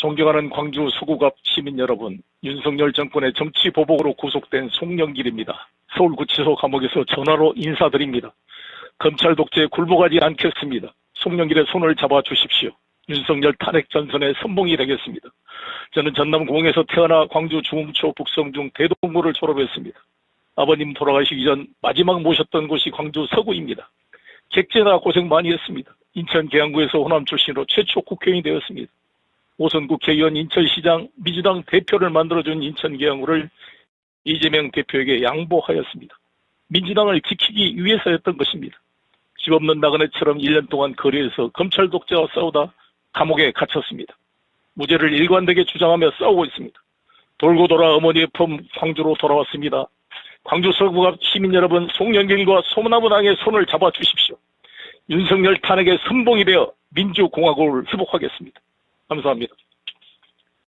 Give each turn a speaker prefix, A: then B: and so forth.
A: 존경하는 광주 서구갑 시민 여러분, 윤석열 정권의 정치 보복으로 구속된 송영길입니다. 서울구치소 감옥에서 전화로 인사드립니다. 검찰 독재에 굴복하지 않겠습니다. 송영길의 손을 잡아 주십시오. 윤석열 탄핵 전선의 선봉이 되겠습니다. 저는 전남 공에서 태어나 광주 중흥초 북성중 대동고를 졸업했습니다. 아버님 돌아가시기 전 마지막 모셨던 곳이 광주 서구입니다. 객재나 고생 많이 했습니다. 인천 계양구에서 호남 출신으로 최초 국회의원이 되었습니다. 오선 국 회의원 인천시장 민주당 대표를 만들어준 인천 계양구를 이재명 대표에게 양보하였습니다. 민주당을 지키기 위해서였던 것입니다. 집 없는 나그네처럼 1년 동안 거리에서 검찰 독재와 싸우다 감옥에 갇혔습니다. 무죄를 일관되게 주장하며 싸우고 있습니다. 돌고 돌아 어머니의 품 광주로 돌아왔습니다. 광주 서구갑 시민 여러분 송영길과 소나무당의 손을 잡아 주십시오. 윤석열 탄핵의 선봉이 되어 민주공화국을 회복하겠습니다. 감사합니다.